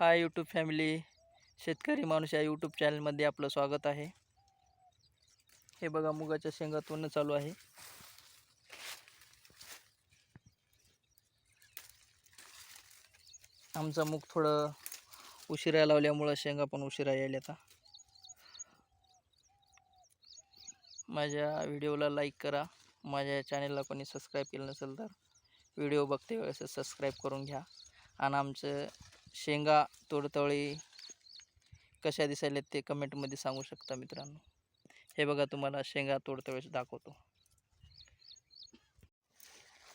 Hi YouTube family. शेतकरी माणूस या यूट्यूब चॅनलमध्ये आपलं स्वागत आहे. हे बघा मुगाच्या शेंगातून चालू आहे. आमचा मूग थोडं उशिरा लावल्यामुळं शेंगा पण उशिरा यायला आता. माझ्या व्हिडिओला लाईक करा. माझ्या चॅनेलला कोणी सबस्क्राईब केलं नसेल तर व्हिडिओ बघते वेळेस सबस्क्राईब करून घ्या. आणि आमचं शेंगा तोडतोळी कशा दिसायला ते कमेंटमध्ये सांगू शकता मित्रांनो. हे बघा तुम्हाला शेंगा तोडतोळीच दाखवतो.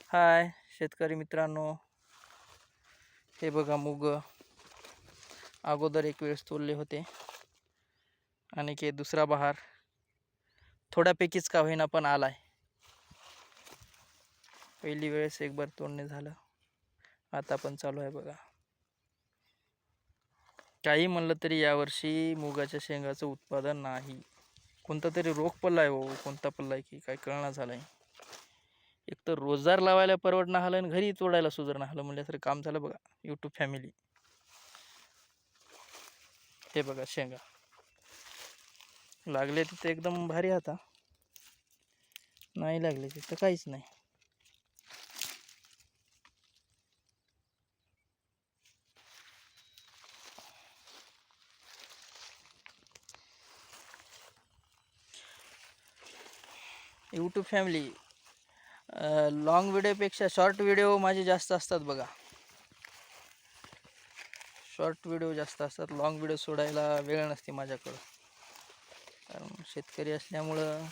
हाय शेतकरी मित्रांनो. हे बघा मूग. अगोदर एक वेळेस तोडले होते. आणि की दुसरा बहार. थोड्यापैकीच का होईना पण आलाय. पहिली वेळेस एक बार तोडणे झालं. आता पण चालू आहे बघा. काही म्हणलं तरी यावर्षी मुगाच्या शेंगाचं उत्पादन नाही. कोणता तरी रोग पडलाय हो कोणता पडलाय की काय कळणं झालं आहे एक तर रोजगार लावायला परवडणं आलं आणि घरी तोडायला सुधारणं आलं म्हणल्यासारखं काम झालं बघा यूट्यूब फॅमिली हे बघा शेंगा. लागले तिथे एकदम भारी आता. नाही लागले तिथं काहीच नाही. यूट्यूब फॅमिली लॉंग व्हिडिओपेक्षा शॉर्ट व्हिडिओ माझे जास्त असतात बघा. शॉर्ट व्हिडिओ जास्त असतात लॉंग व्हिडिओ सोडायला वेळ नसते माझ्याकडं. कारण शेतकरी असल्यामुळं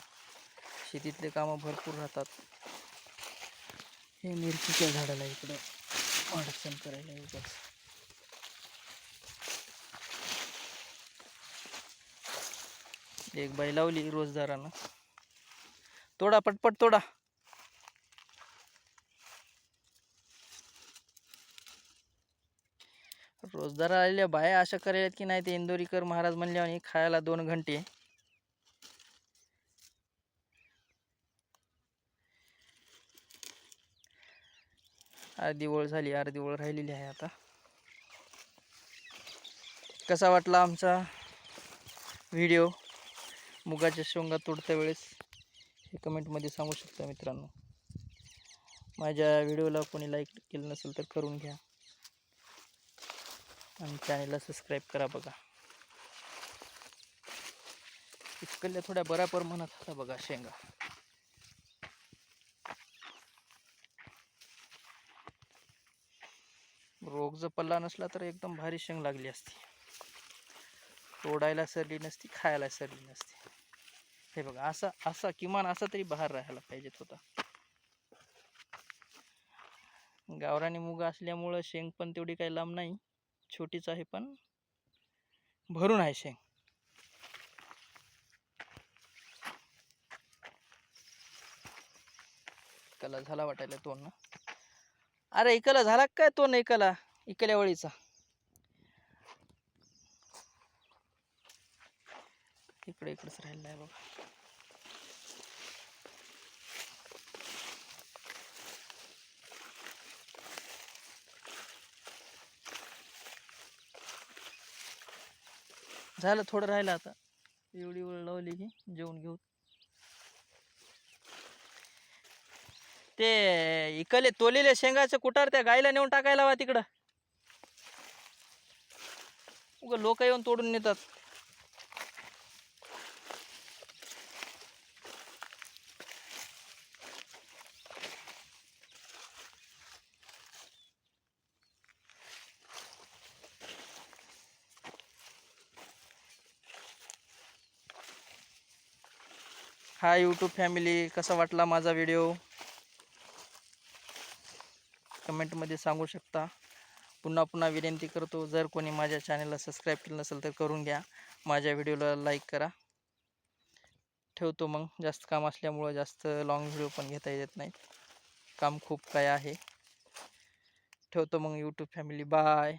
शेतीतले कामं भरपूर राहतात. हे मिरचीच्या झाडाला इकडं अडचण करायला येतात. एक बाई लावली रोजदारानं. तोडा पटपट तोडा. रोजदार आलेल्या बाया अशा करायला की नाही ते इंदोरीकर महाराज म्हणल्याने खायला दोन घंटे. अर्धी ओळ झाली अर्धी ओळ राहिलेली आहे आता. कसा वाटला आमचा व्हिडिओ? मुगाच्या शेंगा तोडत्या वेळेस. हे कमेंटमध्ये सांगू शकता मित्रांनो. माझ्या व्हिडिओला कोणी लाईक केलं नसेल तर करून घ्या. आणि चॅनेलला सबस्क्राईब करा बघा. इतकल्या थोड्या बराबर म्हणत होता बघा शेंगा. रोग जर पल्ला नसला तर एकदम भारी शेंग लागली असती. तोडायला सरली नसती खायला सरली नसती. हे बघा असा असा किमान असा तरी बाहेर राहायला पाहिजेत होता. गावरानी मुग असल्यामुळं शेंग पण तेवढी काही लांब नाही. छोटीच आहे पण भरून आहे शेंग. इकला झाला वाटायला तोंड ना? अरे इकला झाला काय तोंड इकला? इकल्या वळीचा इकडे इकडेच राहिला आहे बघा. झालं थोडं राहिलं आता. एवढी वेळ लावली की जेवण घेऊ. ते इकले तोलेले शेंगाचे कुटार त्या गायला नेऊन टाकायला वा तिकडं. उग लोक येऊन तोडून नेतात. हा यूट्यूब फॅमिली कसा वाटला माझा व्हिडिओ कमेंटमध्ये सांगू शकता. पुन्हा पुन्हा विनंती करतो जर कोणी माझ्या चॅनलला सबस्क्राईब केलं नसेल तर करून घ्या. माझ्या व्हिडिओला लाईक करा. ठेवतो मग. जास्त काम असल्यामुळं जास्त लॉंग व्हिडिओ पण घेता येत नाहीत. काम खूप काय आहे. ठेवतो मग यूट्यूब फॅमिली बाय